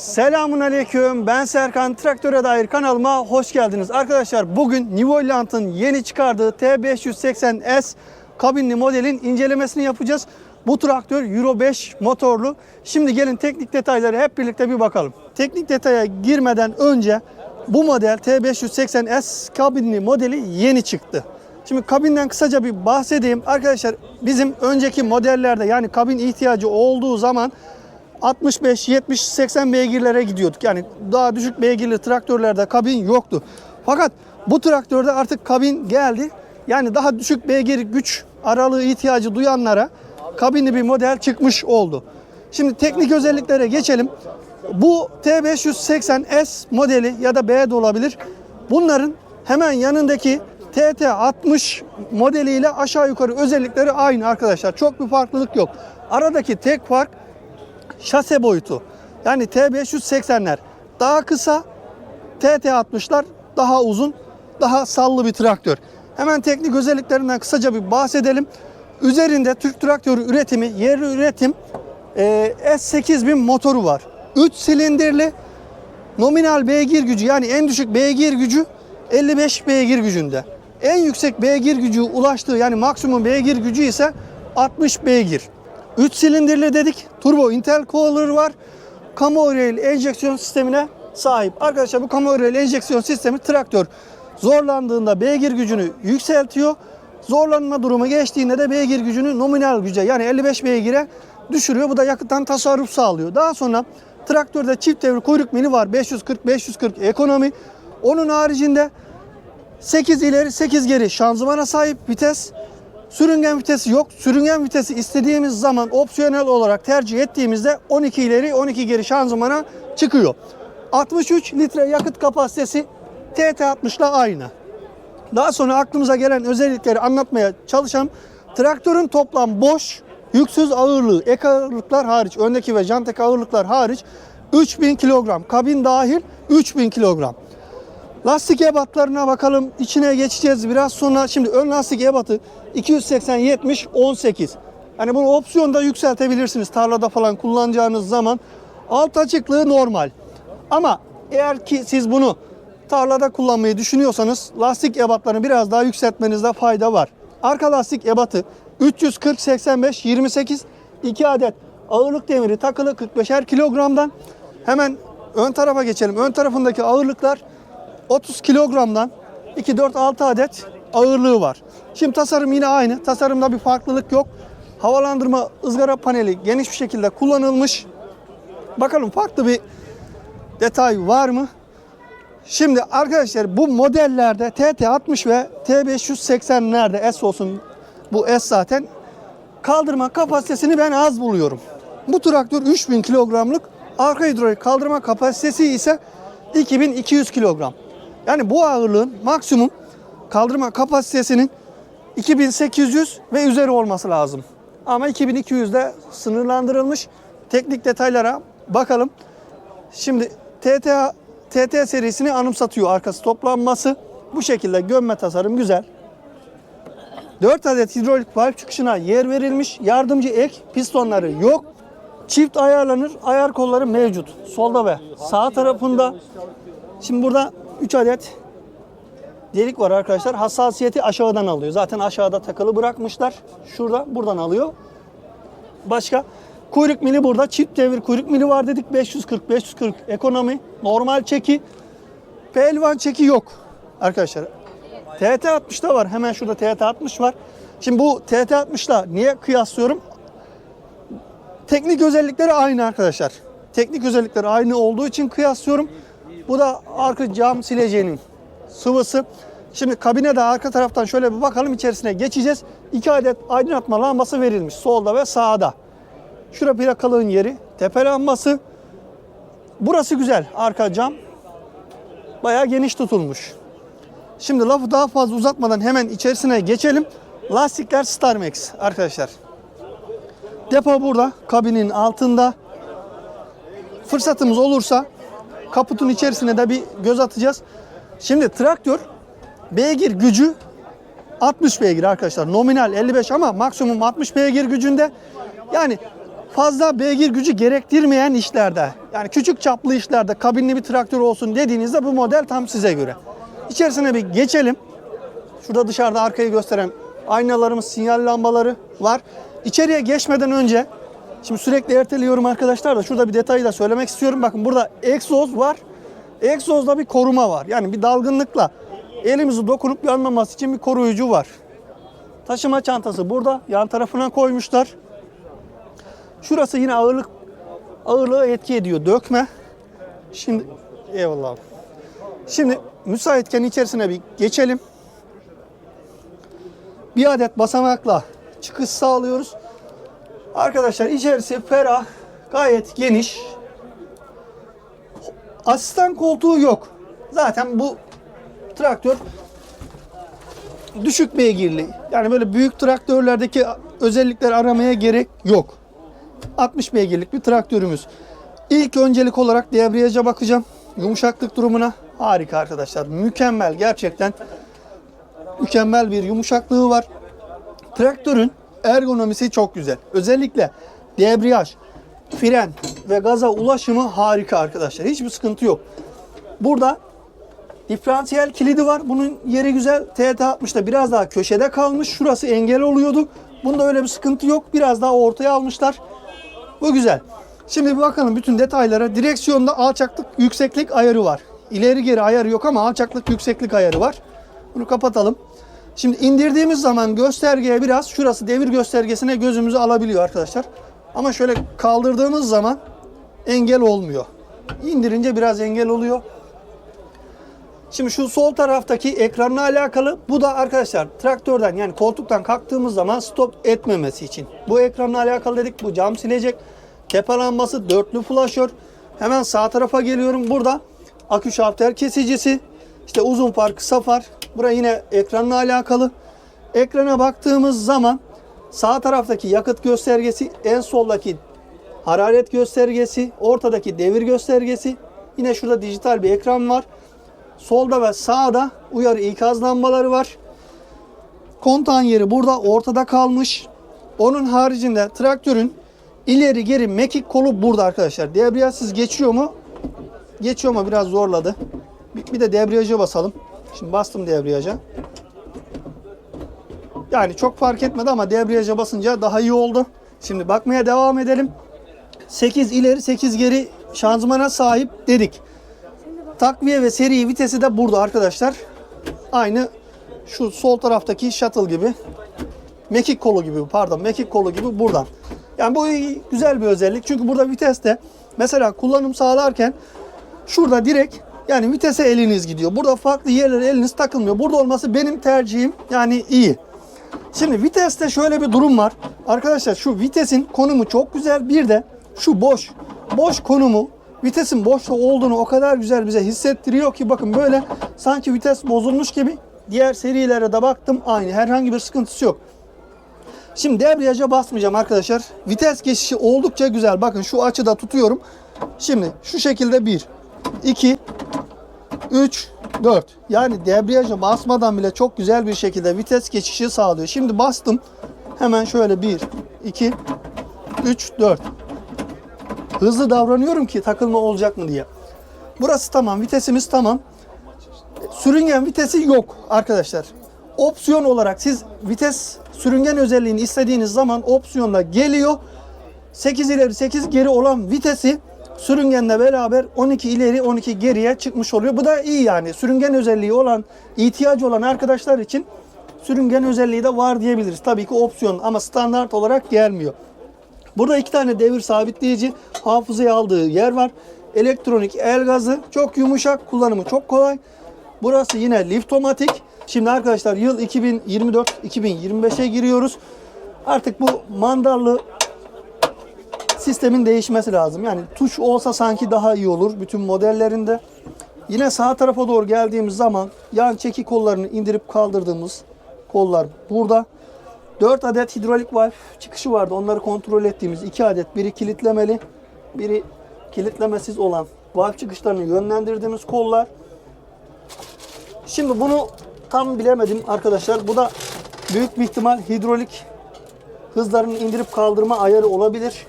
Selamun Aleyküm. Ben Serkan. Traktöre dair kanalıma hoş geldiniz. Arkadaşlar bugün Nivoilant'ın yeni çıkardığı T580S kabinli modelin incelemesini yapacağız. Bu traktör Euro 5 motorlu. Şimdi gelin teknik detayları hep birlikte bir bakalım. Teknik detaya girmeden önce bu model T580S kabinli modeli yeni çıktı. Şimdi kabinden kısaca bir bahsedeyim. Arkadaşlar bizim önceki modellerde yani kabin ihtiyacı olduğu zaman 65, 70, 80 beygirlere gidiyorduk. Yani daha düşük beygirli traktörlerde kabin yoktu. Fakat bu traktörde artık kabin geldi. Yani daha düşük beygir güç aralığı ihtiyacı duyanlara kabinli bir model çıkmış oldu. Şimdi teknik özelliklere geçelim. Bu T580S modeli ya da B de olabilir. Bunların hemen yanındaki TT60 modeliyle aşağı yukarı özellikleri aynı arkadaşlar. Çok bir farklılık yok. Aradaki tek fark şase boyutu. Yani T580'ler daha kısa, TT60'lar daha uzun, daha sallı bir traktör. Hemen teknik özelliklerinden kısaca bir bahsedelim. Üzerinde Türk traktörü üretimi, yerli üretim e, S8000 motoru var. 3 silindirli nominal beygir gücü yani en düşük beygir gücü 55 beygir gücünde. En yüksek beygir gücü ulaştığı yani maksimum beygir gücü ise 60 beygir. 3 silindirli dedik. Turbo intercooler var. Camo rail enjeksiyon sistemine sahip. Arkadaşlar bu Camo rail enjeksiyon sistemi traktör zorlandığında beygir gücünü yükseltiyor. Zorlanma durumu geçtiğinde de beygir gücünü nominal güce yani 55 beygire düşürüyor. Bu da yakıttan tasarruf sağlıyor. Daha sonra traktörde çift devir kuyruk mili var. 540-540 ekonomi. Onun haricinde 8 ileri 8 geri şanzımana sahip vites. Sürüngen vitesi yok. Sürüngen vitesi istediğimiz zaman opsiyonel olarak tercih ettiğimizde 12 ileri 12 geri şanzımana çıkıyor. 63 litre yakıt kapasitesi TT60 ile aynı. Daha sonra aklımıza gelen özellikleri anlatmaya çalışalım. Traktörün toplam boş, yüksüz ağırlığı, ek ağırlıklar hariç, öndeki ve jantaki ağırlıklar hariç 3000 kilogram. Kabin dahil 3000 kilogram. Lastik ebatlarına bakalım. İçine geçeceğiz biraz sonra. Şimdi ön lastik ebatı 280 70 18. Hani bunu opsiyonda yükseltebilirsiniz tarlada falan kullanacağınız zaman. Alt açıklığı normal. Ama eğer ki siz bunu tarlada kullanmayı düşünüyorsanız lastik ebatlarını biraz daha yükseltmenizde fayda var. Arka lastik ebatı 340 85 28 2 adet ağırlık demiri takılı 45'er kilogramdan. Hemen ön tarafa geçelim. Ön tarafındaki ağırlıklar 30 kilogramdan 2 4 6 adet ağırlığı var. Şimdi tasarım yine aynı. Tasarımda bir farklılık yok. Havalandırma ızgara paneli geniş bir şekilde kullanılmış. Bakalım farklı bir detay var mı? Şimdi arkadaşlar bu modellerde TT60 ve T580'lerde S olsun bu S zaten kaldırma kapasitesini ben az buluyorum. Bu traktör 3000 kilogramlık arka hidrolik kaldırma kapasitesi ise 2200 kilogram. Yani bu ağırlığın maksimum kaldırma kapasitesinin 2800 ve üzeri olması lazım. Ama 2200 de sınırlandırılmış. Teknik detaylara bakalım. Şimdi TT TT serisini anımsatıyor arkası toplanması. Bu şekilde gömme tasarım güzel. 4 adet hidrolik valve çıkışına yer verilmiş. Yardımcı ek pistonları yok. Çift ayarlanır. Ayar kolları mevcut. Solda ve sağ tarafında. Şimdi burada 3 adet delik var arkadaşlar. Hassasiyeti aşağıdan alıyor. Zaten aşağıda takılı bırakmışlar. Şurada buradan alıyor. Başka kuyruk mili burada. Çift devir kuyruk mili var dedik. 540 540 ekonomi. Normal çeki. Pehlivan çeki yok arkadaşlar. TT 60'da var. Hemen şurada TT 60 var. Şimdi bu TT 60'la niye kıyaslıyorum? Teknik özellikleri aynı arkadaşlar. Teknik özellikleri aynı olduğu için kıyaslıyorum. Bu da arka cam sileceğinin sıvısı. Şimdi kabine de arka taraftan şöyle bir bakalım içerisine geçeceğiz. İki adet aydınlatma lambası verilmiş solda ve sağda. Şura plakalığın yeri. Tepe lambası. Burası güzel. Arka cam. Bayağı geniş tutulmuş. Şimdi lafı daha fazla uzatmadan hemen içerisine geçelim. Lastikler Starmax arkadaşlar. Depo burada. Kabinin altında. Fırsatımız olursa kaputun içerisine de bir göz atacağız. Şimdi traktör beygir gücü 60 beygir arkadaşlar. Nominal 55 ama maksimum 60 beygir gücünde. Yani fazla beygir gücü gerektirmeyen işlerde yani küçük çaplı işlerde kabinli bir traktör olsun dediğinizde bu model tam size göre. İçerisine bir geçelim. Şurada dışarıda arkayı gösteren aynalarımız, sinyal lambaları var. İçeriye geçmeden önce şimdi sürekli erteliyorum arkadaşlar da şurada bir detayı da söylemek istiyorum. Bakın burada egzoz var. Egzozda bir koruma var. Yani bir dalgınlıkla elimizi dokunup yanmaması için bir koruyucu var. Taşıma çantası burada. Yan tarafına koymuşlar. Şurası yine ağırlık ağırlığı etki ediyor. Dökme. Şimdi eyvallah. Şimdi müsaitken içerisine bir geçelim. Bir adet basamakla çıkış sağlıyoruz. Arkadaşlar içerisi ferah, gayet geniş. Asistan koltuğu yok. Zaten bu traktör düşük beygirli. Yani böyle büyük traktörlerdeki özellikler aramaya gerek yok. 60 beygirlik bir traktörümüz. İlk öncelik olarak debriyaja bakacağım. Yumuşaklık durumuna harika arkadaşlar. Mükemmel gerçekten. Mükemmel bir yumuşaklığı var. Traktörün ergonomisi çok güzel. Özellikle debriyaj, fren ve gaza ulaşımı harika arkadaşlar. Hiçbir sıkıntı yok. Burada diferansiyel kilidi var. Bunun yeri güzel. TT60'da biraz daha köşede kalmış. Şurası engel oluyordu. Bunda öyle bir sıkıntı yok. Biraz daha ortaya almışlar. Bu güzel. Şimdi bir bakalım bütün detaylara. Direksiyonda alçaklık, yükseklik ayarı var. İleri geri ayarı yok ama alçaklık, yükseklik ayarı var. Bunu kapatalım. Şimdi indirdiğimiz zaman göstergeye biraz şurası devir göstergesine gözümüzü alabiliyor arkadaşlar. Ama şöyle kaldırdığımız zaman engel olmuyor. İndirince biraz engel oluyor. Şimdi şu sol taraftaki ekranla alakalı bu da arkadaşlar traktörden yani koltuktan kalktığımız zaman stop etmemesi için. Bu ekranla alakalı dedik bu cam silecek. Kepe lambası, dörtlü flaşör. Hemen sağ tarafa geliyorum. Burada akü şafter kesicisi. işte uzun far, kısa far. Buraya yine ekranla alakalı. Ekrana baktığımız zaman sağ taraftaki yakıt göstergesi, en soldaki hararet göstergesi, ortadaki devir göstergesi. Yine şurada dijital bir ekran var. Solda ve sağda uyarı ikaz lambaları var. Kontağın yeri burada ortada kalmış. Onun haricinde traktörün ileri geri mekik kolu burada arkadaşlar. Debriyajsız geçiyor mu? Geçiyor ama biraz zorladı. Bir, de debriyaja basalım. Şimdi bastım debriyaja. Yani çok fark etmedi ama debriyaja basınca daha iyi oldu. Şimdi bakmaya devam edelim. 8 ileri 8 geri şanzımana sahip dedik. Takviye ve seri vitesi de burada arkadaşlar. Aynı şu sol taraftaki shuttle gibi. Mekik kolu gibi pardon mekik kolu gibi buradan. Yani bu güzel bir özellik. Çünkü burada viteste mesela kullanım sağlarken şurada direkt yani vitese eliniz gidiyor. Burada farklı yerlere eliniz takılmıyor. Burada olması benim tercihim. Yani iyi. Şimdi viteste şöyle bir durum var. Arkadaşlar şu vitesin konumu çok güzel. Bir de şu boş. Boş konumu vitesin boşta olduğunu o kadar güzel bize hissettiriyor ki bakın böyle sanki vites bozulmuş gibi. Diğer serilere de baktım aynı. Herhangi bir sıkıntısı yok. Şimdi debriyaja basmayacağım arkadaşlar. Vites geçişi oldukça güzel. Bakın şu açıda tutuyorum. Şimdi şu şekilde 1, 2, 3, 4. Yani debriyaja basmadan bile çok güzel bir şekilde vites geçişi sağlıyor. Şimdi bastım. Hemen şöyle 1, 2, 3, 4. Hızlı davranıyorum ki takılma olacak mı diye. Burası tamam. Vitesimiz tamam. Sürüngen vitesi yok arkadaşlar. Opsiyon olarak siz vites sürüngen özelliğini istediğiniz zaman opsiyonda geliyor. 8 ileri 8 geri olan vitesi sürüngenle beraber 12 ileri 12 geriye çıkmış oluyor. Bu da iyi yani. Sürüngen özelliği olan, ihtiyacı olan arkadaşlar için sürüngen özelliği de var diyebiliriz. Tabii ki opsiyon ama standart olarak gelmiyor. Burada iki tane devir sabitleyici hafızaya aldığı yer var. Elektronik el gazı çok yumuşak, kullanımı çok kolay. Burası yine liftomatik. Şimdi arkadaşlar yıl 2024-2025'e giriyoruz. Artık bu mandallı sistemin değişmesi lazım. Yani tuş olsa sanki daha iyi olur bütün modellerinde. Yine sağ tarafa doğru geldiğimiz zaman yan çeki kollarını indirip kaldırdığımız kollar burada. 4 adet hidrolik valve çıkışı vardı. Onları kontrol ettiğimiz 2 adet biri kilitlemeli, biri kilitlemesiz olan valve çıkışlarını yönlendirdiğimiz kollar. Şimdi bunu tam bilemedim arkadaşlar. Bu da büyük bir ihtimal hidrolik hızlarını indirip kaldırma ayarı olabilir.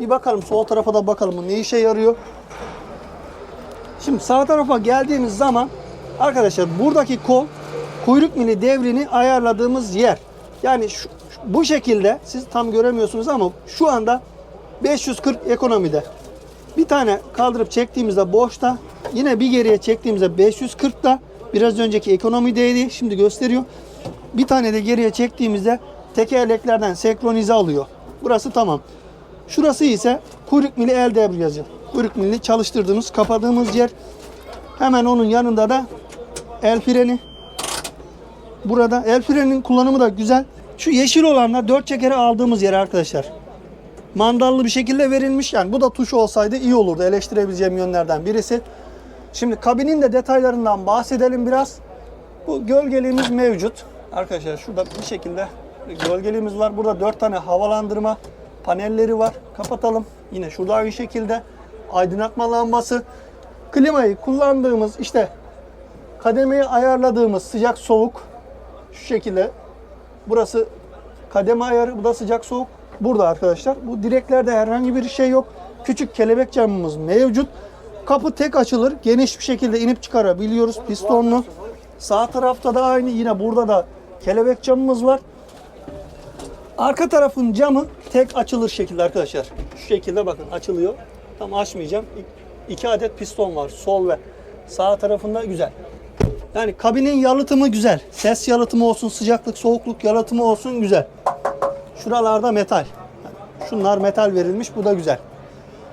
Bir bakalım sol tarafa da bakalım ne işe yarıyor. Şimdi sağ tarafa geldiğimiz zaman arkadaşlar buradaki kol kuyruk mili devrini ayarladığımız yer. Yani şu- bu şekilde siz tam göremiyorsunuz ama şu anda 540 ekonomide. Bir tane kaldırıp çektiğimizde boşta yine bir geriye çektiğimizde 540'da biraz önceki ekonomideydi şimdi gösteriyor. Bir tane de geriye çektiğimizde tekerleklerden senkronize alıyor. Burası tamam. Şurası ise kuyruk mili el debriyajı. Kuyruk milini çalıştırdığımız, kapadığımız yer. Hemen onun yanında da el freni. Burada el freninin kullanımı da güzel. Şu yeşil olanla dört çekeri aldığımız yer arkadaşlar. Mandallı bir şekilde verilmiş. Yani bu da tuş olsaydı iyi olurdu. Eleştirebileceğim yönlerden birisi. Şimdi kabinin de detaylarından bahsedelim biraz. Bu gölgeliğimiz mevcut. Arkadaşlar şurada bir şekilde gölgeliğimiz var. Burada 4 tane havalandırma panelleri var. Kapatalım. Yine şurada aynı şekilde aydınlatma lambası. Klimayı kullandığımız işte kademeyi ayarladığımız sıcak soğuk şu şekilde. Burası kademe ayarı, bu da sıcak soğuk. Burada arkadaşlar. Bu direklerde herhangi bir şey yok. Küçük kelebek camımız mevcut. Kapı tek açılır. Geniş bir şekilde inip çıkarabiliyoruz pistonlu. Sağ tarafta da aynı. Yine burada da kelebek camımız var. Arka tarafın camı tek açılır şekilde arkadaşlar. Şu şekilde bakın açılıyor. Tam açmayacağım. İki adet piston var. Sol ve sağ tarafında güzel. Yani kabinin yalıtımı güzel. Ses yalıtımı olsun, sıcaklık, soğukluk yalıtımı olsun güzel. Şuralarda metal. Şunlar metal verilmiş. Bu da güzel.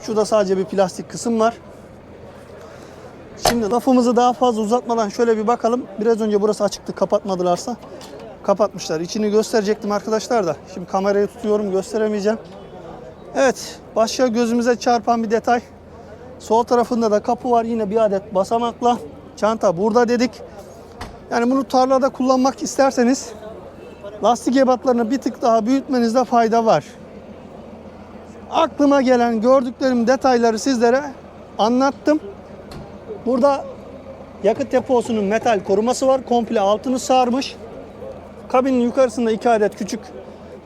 Şurada sadece bir plastik kısım var. Şimdi lafımızı daha fazla uzatmadan şöyle bir bakalım. Biraz önce burası açıktı kapatmadılarsa. Kapatmışlar. İçini gösterecektim arkadaşlar da. Şimdi kamerayı tutuyorum gösteremeyeceğim. Evet başka gözümüze çarpan bir detay. Sol tarafında da kapı var. Yine bir adet basamakla. Çanta burada dedik. Yani bunu tarlada kullanmak isterseniz lastik ebatlarını bir tık daha büyütmenizde fayda var. Aklıma gelen gördüklerim detayları sizlere anlattım. Burada yakıt deposunun metal koruması var. Komple altını sarmış. Kabinin yukarısında iki adet küçük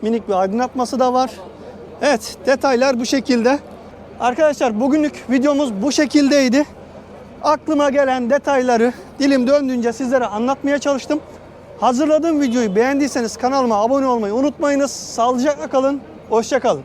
minik bir aydınlatması da var. Evet detaylar bu şekilde. Arkadaşlar bugünlük videomuz bu şekildeydi. Aklıma gelen detayları dilim döndüğünce sizlere anlatmaya çalıştım. Hazırladığım videoyu beğendiyseniz kanalıma abone olmayı unutmayınız. Sağlıcakla kalın. Hoşça kalın.